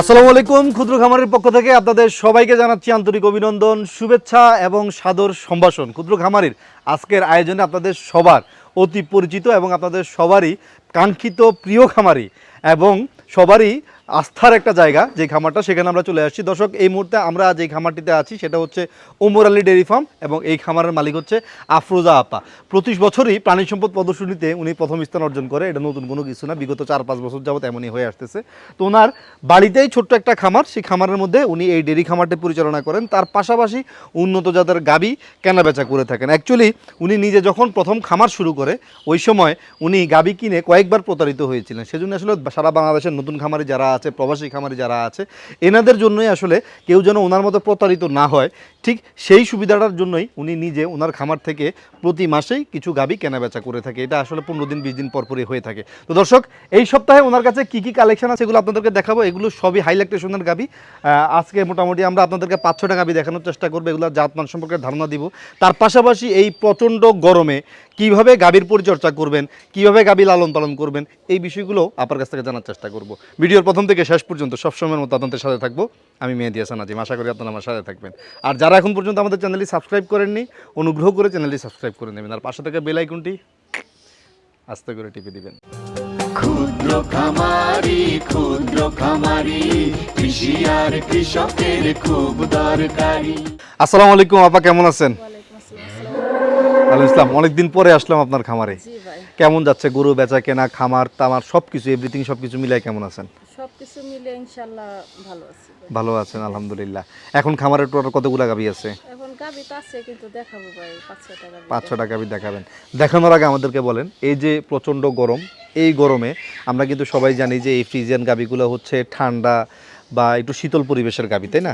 আসসালামু আলাইকুম, ক্ষুদ্র খামারের পক্ষ থেকে আপনাদের সবাইকে জানাচ্ছি আন্তরিক অভিনন্দন, শুভেচ্ছা এবং সাদর সম্ভাষণ। ক্ষুদ্র খামারির আজকের আয়োজনে আপনাদের সবার অতি পরিচিত এবং আপনাদের সবারই কাঙ্ক্ষিত প্রিয় খামারি এবং সবারই আস্থার একটা জায়গা যে খামারটা, সেখানে আমরা চলে আসছি। দর্শক, এই মুহূর্তে আমরা যে খামারটিতে আছি, সেটা হচ্ছে ওমর আলী ডেয়ারি ফার্ম এবং এই খামারের মালিক হচ্ছে আফরোজা আপা। প্রতি বছরই প্রাণী সম্পদ প্রদর্শনীতে উনি প্রথম স্থান অর্জন করে। এটা নতুন কোনো কিছু না, বিগত চার পাঁচ বছর যাবত এমনই হয়ে আসতেছে। তো ওনার বাড়িতেই ছোট্ট একটা খামার, সেই খামারের মধ্যে উনি এই ডেয়ারি খামারটি পরিচালনা করেন। তার পাশাপাশি উন্নত জাতের গাবি কেনাবেচা করে থাকেন। অ্যাকচুয়ালি উনি নিজে যখন প্রথম খামার শুরু করে, ওই সময় উনি গাবি কিনে কয়েকবার প্রতারিত হয়েছিলেন। সেজন্য আসলে সারা বাংলাদেশের নতুন খামারে যারা আছে, প্রবাসী খামারি যারা আছে, এনাদের জন্যই আসলে কেউ যেন ওনার মতো প্রতারিত না হয়। ঠিক সেই সুবিধাটার জন্যই উনি নিজে ওনার খামার থেকে প্রতি মাসেই কিছু গাবি কেনাবেচা করে থাকে। এটা আসলে পনেরো দিন, বিশ দিন পরপরই হয়ে থাকে। তো দর্শক, এই সপ্তাহে ওনার কাছে কি কি কালেকশন আছে এগুলো আপনাদেরকে দেখাবো। এগুলো সবই হাইলাইটেশনের গাবি। আজকে মোটামুটি আমরা আপনাদেরকে পাঁচ ছটা গাবি দেখানোর চেষ্টা করব। এগুলো জাতমান সম্পর্কে ধারণা দিব। তার পাশাপাশি এই প্রচণ্ড গরমে কীভাবে গাভীর পরিচর্যা করবেন, কীভাবে গাভী লালন পালন করবেন, এই বিষয়গুলো আপনার কাছ থেকে জানার চেষ্টা করব। ভিডিওর প্রথম থেকে শেষ পর্যন্ত সবসময়ের মতো আপনাদের সাথে থাকব। আমি মেহেদি হাসান আজিম আশা করি আপনারা আমার সাথে থাকবেন। আর যারা এখন পর্যন্ত আমাদের চ্যানেলটি সাবস্ক্রাইব করেননি অনুগ্রহ করে চ্যানেলটি সাবস্ক্রাইব করে নেবেন। আর পাশে থেকে বেল আইকনটি আস্তে করে টিপে দিবেন। ক্ষুদ্র খামারি ক্ষুদ্র খামারি কৃষি আর কৃষকের খুব দরকারি। আসসালামু আলাইকুম আপা কেমন আছেন? ওয়ালাইকুম ইসলাম অনেকদিন পরে আসলাম আপনার খামারে। কেমন যাচ্ছে গরু বেচা কেনা খামার তামার সবকিছু এভরিথিং সব কিছু মিলাই কেমন আছেন? সব কিছু মিলে ইনশাল্লাহ ভালো আছি ভালো আছেন আলহামদুলিল্লাহ। এখন খামারের টোটাল কতগুলো গাবি আছে? এখন গাবি তো আছে কিন্তু দেখাবো ভাই পাঁচ ছটা গাবি পাঁচ ছটা গাবি দেখাবেন। দেখানোর আগে আমাদেরকে বলেন এই যে প্রচণ্ড গরম এই গরমে আমরা কিন্তু সবাই জানি যে এই ফ্রিজিয়ান গাবিগুলো হচ্ছে ঠান্ডা বা একটু শীতল পরিবেশের গাবি তাই না?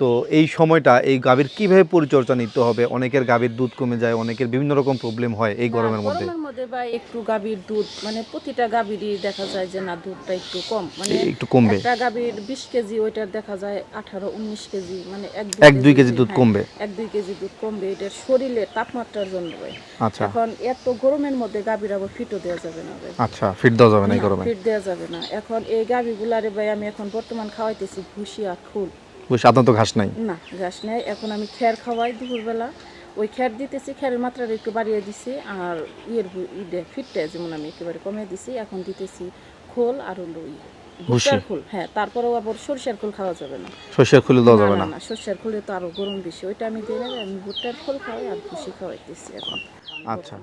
তো এই সময়টা এই গাভীর কীভাবে পরিচর্যা নিতে হবে? অনেকের গাভীর দুধ কমে যায় অনেকের বিভিন্ন রকম প্রবলেম হয় এই গরমের মধ্যে। গরমের মধ্যে ভাই একটু গাভীর দুধ মানে প্রতিটা গাভীরই দেখা যায় যে না দুধটা একটু কম মানে একটু কমবে। একটা গাবির বিশ কেজি ওইটার দেখা যায় আঠারো উনিশ কেজি মানে এক এক দুই কেজি দুধ হ্যাঁ, কমবে। এক দুই কেজি দুধ কমবে এটার শরীরে তাপমাত্রার জন্য ভাই। আচ্ছা। এখন এত গরমের মধ্যে গাভীর আবার ফিটও দেওয়া যাবে না ভাই। আচ্ছা ফিট দেওয়া যাবে না এই গরমে? ফিট দেওয়া যাবে না। এখন এই গাবিগুলারে ভাই আমি এখন বর্তমান খাওয়াইতেছি ভুসি আর ফুল বুঝছি আপনার তো ঘাস নাই। না ঘাস নেই। এখন আমি খ্যার খাওয়াই দুপুরবেলা। ওই খ্যার দিতেছি খ্যারের মাত্রাটা একটু বাড়িয়ে দিছি আর ইয়ের ইডে ফিটটা যেমন আমি একেবারে কমিয়ে দিছি এখন দিতেছি খোল আর হলো ই ভুট্টার খোল। হ্যাঁ তারপরেও আবার সরষের খোল খাওয়া যাবে না। শস্যের খুলে দেওয়া যাবে না না। সরষের খোলে তো আরও গরম বেশি। ওইটা আমি দিই না আমি ভুট্টার খোল খাওয়াই আর ভুসি খাওয়াইতেছি এখন। আচ্ছা।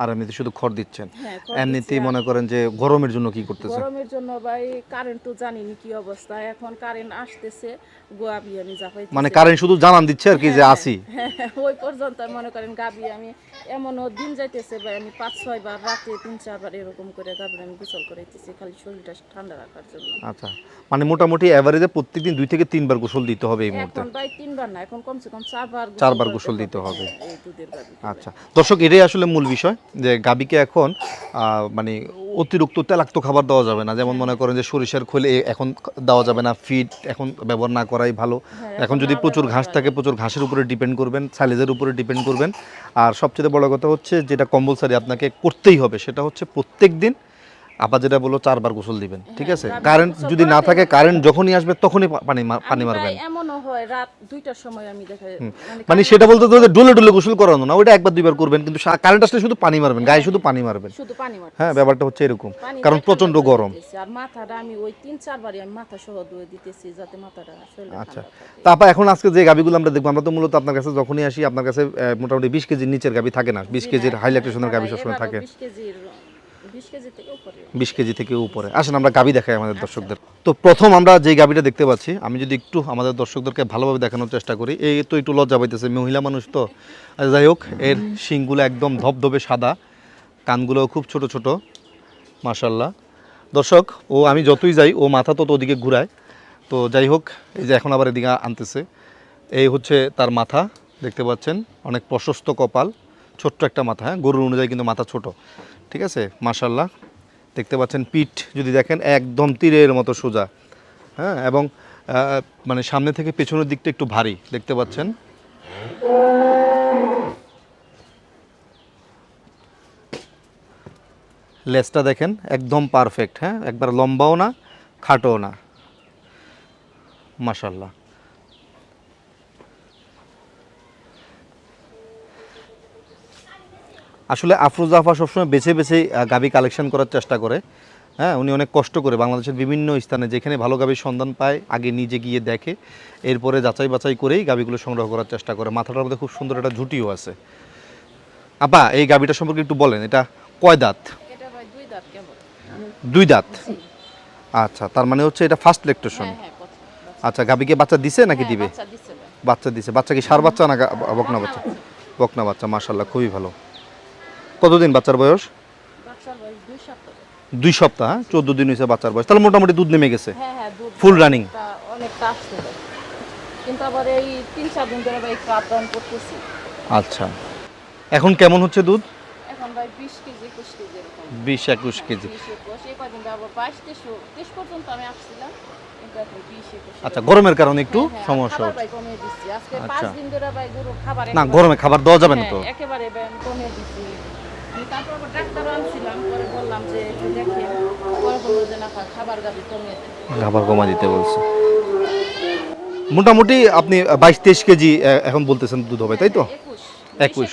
আর এমনিতে শুধু খড় দিচ্ছেন। হ্যাঁ খড় এমনিতেই মনে করেন যে গরমের জন্য কি করতেছেন? গরমের জন্য ভাই কারেন্ট তো জানিনি কি অবস্থা। এখন কারেন্ট আসতেছে গোয়াবি আমি জাপাই মানে কারেন্ট শুধু জানান দিচ্ছে আর কি যে আসি হ্যাঁ, ওই পর্যন্ত মনে করেন গাবি আমি এমনও দিন যাইতেছে ভাই আমি পাঁচ ছয় বার রাতে তিন চারবার এরকম করে গাবির আমি গোসল করাইতেছি খালি শরীরটা ঠান্ডা রাখার জন্য। আচ্ছা মানে মোটামুটি অ্যাভারেজে প্রত্যেকদিন দুই থেকে তিনবার গোসল দিতে হবে এই মুহূর্তে? এখন ভাই তিনবার না এখন কমসে কম চারবার চারবার গোসল দিতে হবে। গাবি। আচ্ছা দর্শক এটাই আসলে মূল বিষয়। যে গাবিকে এখন মানে অতিরিক্ত তেলাক্ত খাবার দেওয়া যাবে না। যেমন মনে করেন যে সরিষার খোল এখন দেওয়া যাবে না ফিড এখন ব্যবহার না করাই ভালো। এখন যদি প্রচুর ঘাস থাকে প্রচুর ঘাসের উপরে ডিপেন্ড করবেন সাইলেজের উপরে ডিপেন্ড করবেন। আর সবচেয়ে বড় কথা হচ্ছে যেটা কম্পালসারি আপনাকে করতেই হবে সেটা হচ্ছে প্রত্যেক দিন আপা যেটা বলল চারবার গোসল দিবেন ঠিক আছে? কারেন্ট যদি না থাকে কারেন্ট যখনই আসবে তখনই পানি পানি মারবেন। এমনও হয় রাত দুইটার সময় আমি দেখা মানে সেটা বলতে তো ডুলে ডোলে গোসল করানো না ওইটা একবার দুইবার করবেন কিন্তু কারেন্ট আসলে শুধু পানি মারবেন গায়ে শুধু পানি মারবেন। শুধু পানি মার হ্যাঁ ব্যাপারটা হচ্ছে এরকম কারণ প্রচণ্ড গরম। আর মাথাটা আমি ওই তিন চারবারই আমি মাথা সহ ধুয়ে দিতেছি যাতে মাথাটা শরীরে আচ্ছা। থাকে। তারপর এখন আজকে যে গাবিগুলো আমরা দেখব আমরা তো মূলত আপনার কাছে যখনই আসি আপনার কাছে মোটামুটি বিশ কেজির নিচের গাবি থাকে না বিশ কেজির হাইলাইটেশনের গাবি সবসময় থাকে। 20 কেজির 20 কেজি থেকে উপরে। বিশ কেজি থেকে উপরে। আসেন আমরা গাবি দেখাই আমাদের দর্শকদের। তো প্রথম আমরা যে গাবিটা দেখতে পাচ্ছি আমি যদি একটু আমাদের দর্শকদেরকে ভালোভাবে দেখানোর চেষ্টা করি এই তো একটু লজ্জা পাইতেছে মহিলা মানুষ তো। যাই হোক এর শিংগুলো একদম ধবধবে সাদা কানগুলো খুব ছোট ছোট মাশাল্লাহ দর্শক ও আমি যতই যাই ও মাথা তত ওদিকে ঘুরায়। তো যাই হোক এই যে এখন আবার এদিকে আনতেছে এই হচ্ছে তার মাথা দেখতে পাচ্ছেন অনেক প্রশস্ত কপাল ছোট্ট একটা মাথা হ্যাঁ গরুর অনুযায়ী কিন্তু মাথা ছোট ঠিক আছে মাশাল্লাহ দেখতে পাচ্ছেন পিঠ যদি দেখেন, একদম তীরের মতো সোজা। হ্যাঁ এবং মানে সামনে থেকে পেছনের দিকটা একটু ভারী, দেখতে পাচ্ছেন। লেজটা দেখেন, একদম পারফেক্ট হ্যাঁ একবার লম্বাও না, খাটোও না। মাশাল্লাহ আসলে আফরোজা আফা সবসময় বেছে বেছে গাভী কালেকশন করার চেষ্টা করে। হ্যাঁ উনি অনেক কষ্ট করে বাংলাদেশের বিভিন্ন স্থানে যেখানে ভালো গাভীর সন্ধান পায় আগে নিজে গিয়ে দেখে এরপরে যাচাই বাছাই করেই গাভীগুলো সংগ্রহ করার চেষ্টা করে। মাথাটার মধ্যে খুব সুন্দর একটা ঝুটিও আছে। আপা এই গাভীটা সম্পর্কে একটু বলেন এটা কয় দাঁত? দুই দাঁত আচ্ছা তার মানে হচ্ছে এটা ফার্স্ট লেকটেশন হ্যাঁ হ্যাঁ প্রথম আচ্ছা গাভীকে বাচ্চা দিছে নাকি হ্যাঁ, দিবে? বাচ্চা দিছে বাচ্চা দিছে। বাচ্চা কি সার বাচ্চা না বকনা বাচ্চা? বকনা বাচ্চা মাশাল্লাহ খুবই ভালো। কতদিন বাচ্চার বয়স? দুই সপ্তাহ। হ্যাঁ? চোদ্দ দিন হয়েছে বাচ্চার বয়স। তাহলে মোটামুটি দুধ নেমে গেছে। ফুল হ্যাঁ কিন্তু আবার এই তিন চার দিন ধরে ভাই আপ করতেছি। আচ্ছা। এখন কেমন হচ্ছে দুধ? এখন ভাই বিশ কেজি একুশ কেজি এরকম। এই কদিন আবার পর্যন্ত আমি আসছিলাম আচ্ছা গরমের কারণে একটু হ্যাঁ, হ্যাঁ, সমস্যা হচ্ছে। আজকে আচ্ছা। দিন ধরে ভাই গরু খাবার না গরমে খাবার দেওয়া যাবে না তো? হ্যাঁ, একেবারে কমিয়ে তারপর আবার ডাক্তারও আনছিলাম পরে বললাম যে একটু দেখেন পরে বলল যে না খাবার গাবি কমিয়ে দেন খাবার কমা দিতে বলছে। মোটামুটি আপনি বাইশ তেইশ কেজি এখন বলতেছেন দুধ হবে তাই তো? একুশ। একুশ।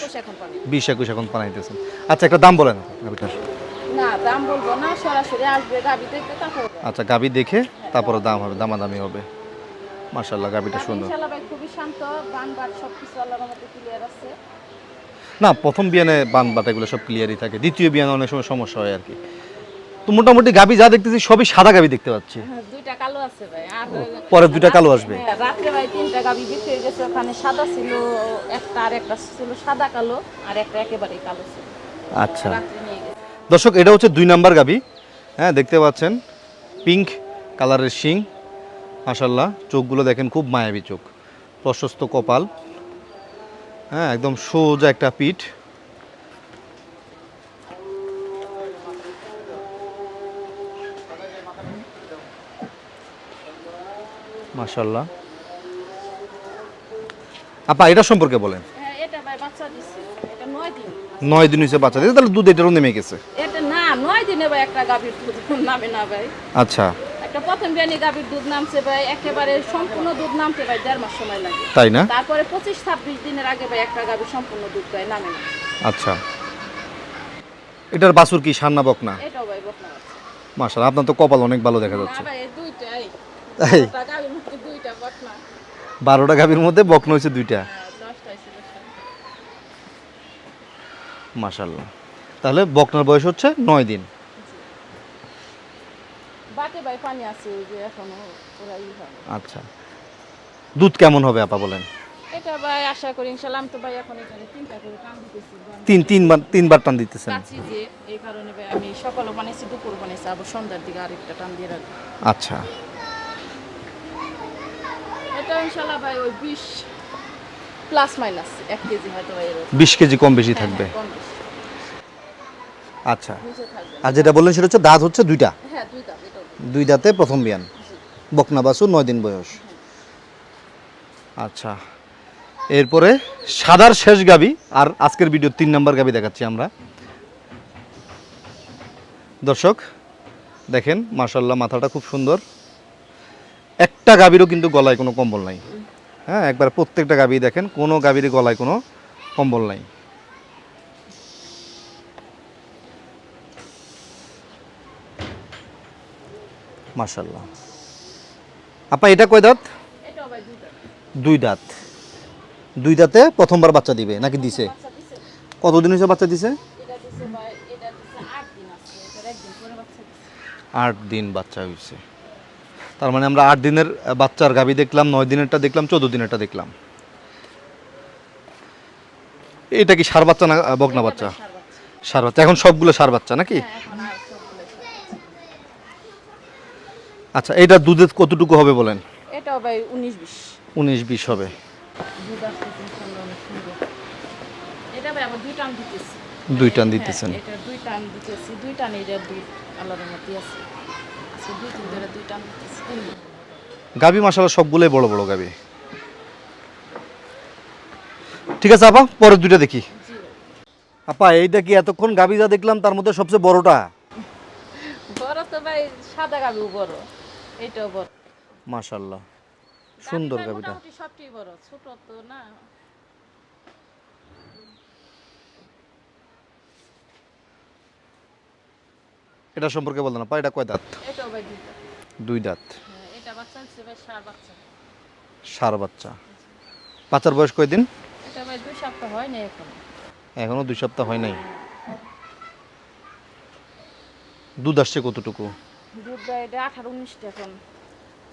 বিশ, একুশ এখন বানাইতেছেন। আচ্ছা একটা দাম বলেন গাভিটার না দাম বলব না সরাসরি আসবে গাবি দেখতে তারপর আচ্ছা গাভি দেখে তারপরে দাম হবে দামাদামি হবে। মার্শাল্লাহ গাভিটা সুন্দর। ইনশাল্লাহ ভাই খুবই শান্ত বান বাট আল্লাহর মধ্যে ক্লিয়ার আছে। না প্রথম বিয়ানে বান বাটা এগুলো সব ক্লিয়ারই থাকে। দ্বিতীয় বিয়ানে অনেক সময় সমস্যা হয় আর কি তো মোটামুটি গাভি যা দেখতেছি সবই সাদা গাভি দেখতে পাচ্ছি। হ্যাঁ, দুইটা কালো আছে ভাই। আর পরে দুইটা কালো আসবে। হ্যাঁ, ভাই তিনটা গাবি বিক্রি হয়ে গেছে। ওখানে সাদা ছিল একটা আর একটা ছিল সাদা কালো আর একটা একেবারেই কালো ছিল। আচ্ছা। দর্শক এটা হচ্ছে দুই নাম্বার গাভি। হ্যাঁ দেখতে পাচ্ছেন পিঙ্ক কালারের শিং। মাশাল্লাহ চোখগুলো দেখেন খুব মায়াবী চোখ। প্রশস্ত কপাল। হ্যাঁ একদম সোজা একটা পিঠ। মাশাল্লাহ আপা এটা সম্পর্কে বলেন। হ্যাঁ নয় দিন। নয় দিন হয়েছে বাচ্চা দিয়েছে তাহলে দুধ এটারও নেমে গেছে। এটা না নয় দিনে ভাই একটা গাভীর দুধ নামে না ভাই। আচ্ছা। একটা প্রথম বিয়ানি গাভীর দুধ নামছে ভাই একেবারে সম্পূর্ণ দুধ নামতে ভাই দেড় মাস সময় লাগে। তাই না? তারপরে পঁচিশ ছাব্বিশ দিনের আগে ভাই একটা গাভীর সম্পূর্ণ দুধ ভাই নামে না। আচ্ছা। এটার বাছুর কি সান্না বক না এটাও ভাই বকনা মাশাল আপনার তো কপাল অনেক ভালো দেখা যাচ্ছে। তাই বকনা। বারোটা গাভীর মধ্যে বকন হয়েছে দুইটা? হ্যাঁ, মাশাল্লাহ তাহলে বকনার বয়স হচ্ছে নয় দিন। ভাই পানি আছে ওই যে এখনও ওরা ই হবে আচ্ছা। দুধ কেমন হবে আপা বলেন? এটা ভাই আশা করি ইনশাল্লাহ আমি তো ভাই এখন এখানে তিনটা করে কাম দিতেছি তিন তিনবার তিনবার টান দিতেছেন। কাছি যে এই কারণে ভাই আমি সকালে বানাইছি দুপুর বানাইছি আবার সন্ধ্যার দিকে আরেকটা টান দিয়ে রাখব। আচ্ছা। এটা ইনশাল্লাহ ভাই ওই বিশ প্লাস মাইনাস এক কেজি হয়তো ভাই এরকম। বিশ কেজি কম বেশি থাকবে। হ্যাঁ, কম বেশি। আচ্ছা। আর যেটা বললেন সেটা হচ্ছে দাঁত হচ্ছে দুইটা? হ্যাঁ দুই দাম এটাও দুই দাঁতে প্রথম বিয়ান। বকনা বাছুর নয় দিন বয়স। আচ্ছা। এরপরে সাদার শেষ গাবি, আর আজকের ভিডিও তিন নম্বর গাবি দেখাচ্ছি আমরা। দর্শক, দেখেন মার্শাল্লাহ মাথাটা খুব সুন্দর। একটা গাবিরও কিন্তু গলায় কোনো কম্বল নাই। হ্যাঁ একবার প্রত্যেকটা গাবি দেখেন, কোনো গাবির গলায় কোনো কম্বল নাই। মার্শাল্লাহ আপা এটা কয় দাঁত? দুই দাঁত। দুই দাঁতে। প্রথমবার বাচ্চা দিবে নাকি দিছে? কতদিন হয়েছে বাচ্চা দিছে? আট দিন বাচ্চা দিছে। আট দিন বাচ্চা হয়েছে। তার মানে আমরা আট দিনের বাচ্চার গাবি দেখলাম নয় দিনেরটা দেখলাম চোদ্দ দিনেরটা দেখলাম। এটা কি সার বাচ্চা না বকনা বাচ্চা? সার বাচ্চা। সার বাচ্চা। এখন সবগুলো সার বাচ্চা নাকি হ্যাঁ এখন আর সবগুলো সার বাচ্চা। আচ্ছা এটা দুধের কতটুকু হবে বলেন? এটাও ভাই উনিশ বিশ। উনিশ বিশ হবে। এটা ভাই আবার দুই টান দিতেছি। দুই টান হ্যাঁ, দিতেছেন এটা দুই টান দিতেছি। দুই টান আল্লাহর মধ্যে আছে। আজকে দুই দিন ধরে দুই টান দিতেছি। গাবি মাসালা সবগুলোই বড় বড় গাবি। ঠিক আছে আপা পরের দুইটা দেখি। আপা এইটা কি এতক্ষণ গাবি যা দেখলাম তার মধ্যে সবচেয়ে বড়টা? বড় তো ভাই সাদা গাবিও বড়। এটাও বড়। মাশাল্লাহ সুন্দর গাবিটা সবটাই বড় ছোট তো না। এটা সম্পর্কে বলতো না পা এটা কয় দাঁত? এটাও ভাই দুই দাঁত। হ্যাঁ, এটা বাচ্চা হচ্ছে ভাই সার বাচ্চা। সার বাচ্চা। বাচ্চার বয়স কয়দিন এটা ভাই দুই সপ্তাহ হয় না এখন। এখনও দুই সপ্তাহ হয় নাই। দুধ আসছে কতটুকু? দুধ ভাই এটা আঠারো উনিশটা এখন।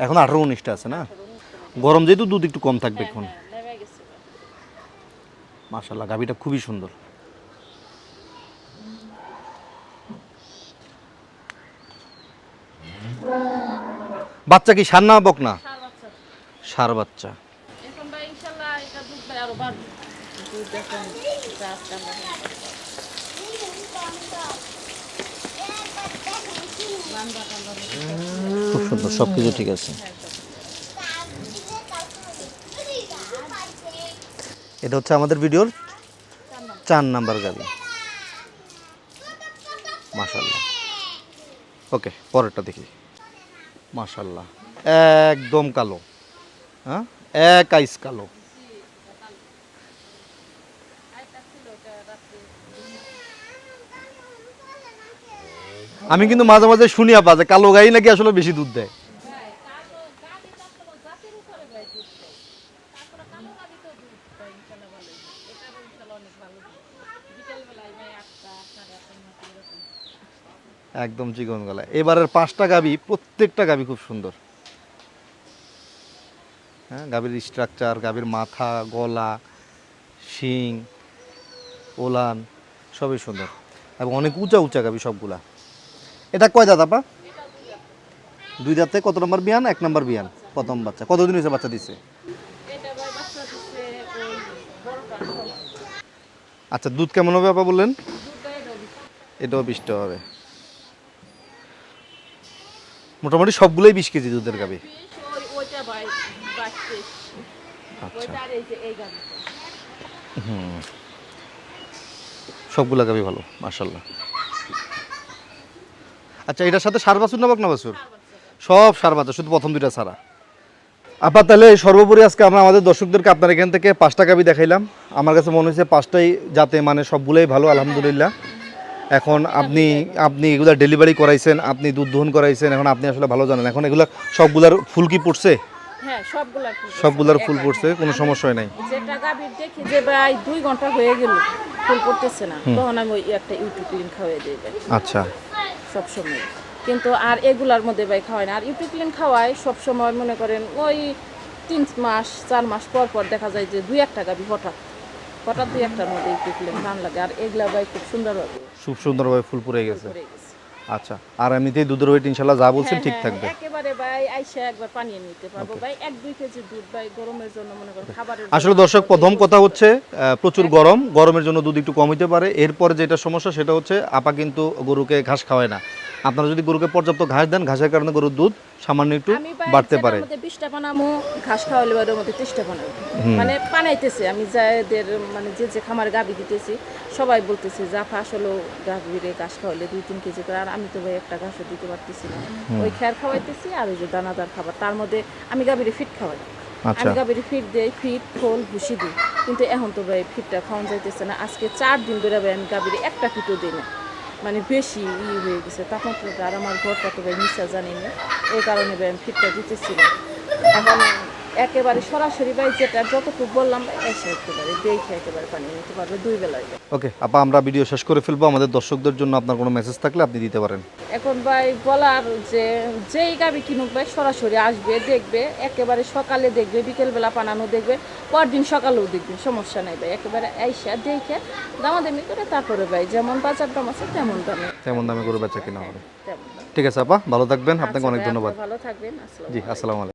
এখন আঠারো উনিশটা আছে না? গরম যেহেতু দুধ একটু কম থাকবে এখন। হ্যাঁ গেছে ভাই। মাশাল্লাহ গাভিটা খুবই সুন্দর। বাচ্চা কি সার না বক না? সার বাচ্চা। সার বাচ্চা। এখন খুব সুন্দর সব কিছু ঠিক আছে। এটা হচ্ছে আমাদের ভিডিওর চার নাম্বার গাড়ি। মাশাল্লাহ ওকে, পরেরটা দেখি। মাশাল্লাহ একদম কালো। হ্যাঁ? এক আইস কালো। আমি কিন্তু মাঝে মাঝে শুনি আপা যে কালো গাই নাকি আসলে বেশি দুধ দেয়। একদম চিকন গলা এবারের পাঁচটা গাবি, প্রত্যেকটা গাবি খুব সুন্দর। হ্যাঁ গাভীর স্ট্রাকচার গাভীর মাথা, গলা, শিং, ওলান, সবই সুন্দর। এবং অনেক উঁচা উঁচা গাভি সবগুলা। এটা কয় দাদা পা দুই দাঁতে কত নম্বর বিয়ান? এক নম্বর বিয়ান, প্রথম বাচ্চা। কতদিন হয়েছে বাচ্চা দিচ্ছে আচ্ছা দুধ কেমন হবে, আপা বললেন? এটাও বিশটা হবে। মোটামুটি সবগুলোই বিশ কেজি দুধের গাবি আচ্ছা। গাড়ি সবগুলা গাবি ভালো মাশাল্লাহ আচ্ছা এটার সাথে সার বাছুর না বকনা বাছুর? সব সার বাছুর শুধু প্রথম দুইটা ছাড়া। আপা তাহলে সর্বোপরি আজকে আমরা আমাদের দর্শকদেরকে আপনার এখান থেকে পাঁচটা গাবি দেখাইলাম। আমার কাছে মনে হয়েছে পাঁচটাই যাতে মানে সবগুলোই ভালো আলহামদুলিল্লাহ। এখন আপনি আপনি এগুলা ডেলিভারি করাইছেন আপনি দুধ দহন করাইছেন এখন আপনি আসলে ভালো জানেন। এখন এগুলা সবগুলার ফুল কি পড়ছে হ্যাঁ সবগুলার ফুল পড়ছে। কোনো সমস্যা নাই। যেটা গাভীর দেখি যে ভাই দুই ঘণ্টা হয়ে গেল ফুল পড়তেছে না। তখন আমি ওই একটা ইউটিউব ক্লিন খাওয়াই দিই আচ্ছা। সবসময়। কিন্তু আর এগুলার মধ্যে ভাই খাওয়ায় না। আর ইউপিক্লিন খাওয়ায় সবসময় মনে করেন ওই তিন মাস চার মাস পর পর দেখা যায় যে দুই একটা বি হঠাৎ। হঠাৎ দুই একটার মধ্যে ইউপিক্লিন ধান লাগে। আর এগুলা ভাই খুব সুন্দরভাবে খুব সুন্দরভাবে ফুল পুরে গেছে। আচ্ছা আর এমনিতেই দুধের ওয়েট ইনশাল্লাহ যা বলছেন হ্যাঁ, ঠিক হ্যাঁ, থাকবে। একেবারে ভাই আইসা একবার পানিয়ে নিতে পারব। ভাই এক দুই কেজি দুধ ভাই গরমের জন্য মনে করো খাবারের আসলে দর্শক প্রথম কথা হচ্ছে আহ, প্রচুর গরম গরমের জন্য দুধ একটু কম হতে পারে। এরপরে যেটা সমস্যা সেটা হচ্ছে আপা কিন্তু গরুকে ঘাস খাওয়ায় না। আপনারা যদি গরুকে পর্যাপ্ত ঘাস দেন ঘাসের কারণে গরুর দুধ সামান্য একটু বাড়তে পারে। বিশটা ঘাস খাওয়ালে মধ্যে ত্রিশটা বানাবো মানে পানাইতেছে আমি যাদের মানে যে যে খামার গাবি দিতেছি সবাই বলতেছে জাফা আসলে গাভীরে ঘাস খাওয়ালে দুই তিন কেজি করে আর আমি তো ভাই একটা ঘাসও দিতে পারতেছি না। ওই খ্যার খাওয়াইতেছি আর ওই যে দানাদার খাবার তার মধ্যে আমি গাভীরে ফিট খাওয়াই। আচ্ছা। আমি গাভীরে ফিট দেই ফিট খোল ভুসি দিই। কিন্তু এখন তো ভাই ফিটটা খাওয়ানো যাইতেছে না। আজকে চার দিন ধরে ভাই আমি গাভীরে একটা ফিটও দিই না। বেশি ই হয়ে গেছে। তাপমাত্রাটা আর আমার ঘরটা তো ভাই মিশা জানি না। এই কারণে ভাই ফিটটা দিতেছিলাম এখন একেবারে সরাসরি ভাই যেটা যতটুকু বললাম এসে একেবারে দেখে একেবারে পানি নিতে পারবে দুই বেলায় ওকে আপা আমরা ভিডিও শেষ করে ফেলব। আমাদের দর্শকদের জন্য আপনার কোনো মেসেজ থাকলে আপনি দিতে পারেন। এখন ভাই বলার যে যেই গাবি কিনুক ভাই সরাসরি আসবে দেখবে একেবারে সকালে দেখবে বিকেলবেলা পানানো দেখবে পরদিন সকালেও দেখবে সমস্যা নাই ভাই একেবারে আইসা দেখে দামাদামি করে তারপরে ভাই যেমন বাজার দাম আছে তেমন দামে। তেমন দামে গরু বেচা কিনা হবে। ঠিক আছে আপা ভালো থাকবেন আপনাকে আচ্ছা অনেক ধন্যবাদ। ভালো থাকবেন জি আসসালামু আলাইকুম।